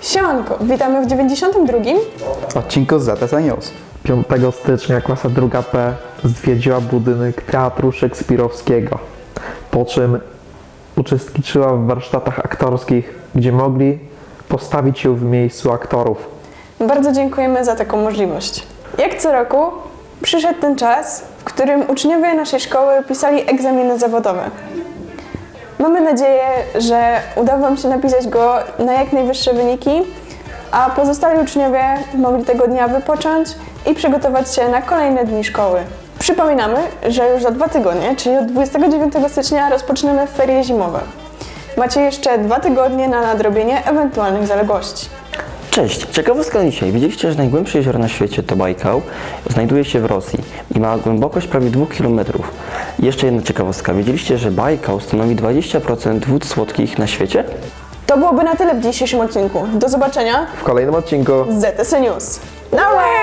Siemanko, witamy w 92. odcinku z ZTS News. 5 stycznia klasa 2P zwiedziła budynek Teatru Szekspirowskiego, po czym uczestniczyła w warsztatach aktorskich, gdzie mogli postawić się w miejscu aktorów. Bardzo dziękujemy za taką możliwość. Jak co roku przyszedł ten czas, w którym uczniowie naszej szkoły pisali egzaminy zawodowe. Mamy nadzieję, że uda Wam się napisać go na jak najwyższe wyniki, a pozostali uczniowie mogli tego dnia wypocząć i przygotować się na kolejne dni szkoły. Przypominamy, że już za dwa tygodnie, czyli od 29 stycznia rozpoczynamy ferie zimowe. Macie jeszcze dwa tygodnie na nadrobienie ewentualnych zaległości. Cześć, ciekawostka dzisiaj. Wiedzieliście, że najgłębsze jezioro na świecie to Bajkał znajduje się w Rosji i ma głębokość prawie 2 km. Jeszcze jedna ciekawostka. Wiedzieliście, że Bajkał stanowi 20% wód słodkich na świecie? To byłoby na tyle w dzisiejszym odcinku. Do zobaczenia W kolejnym odcinku z ZTC News. Łeb!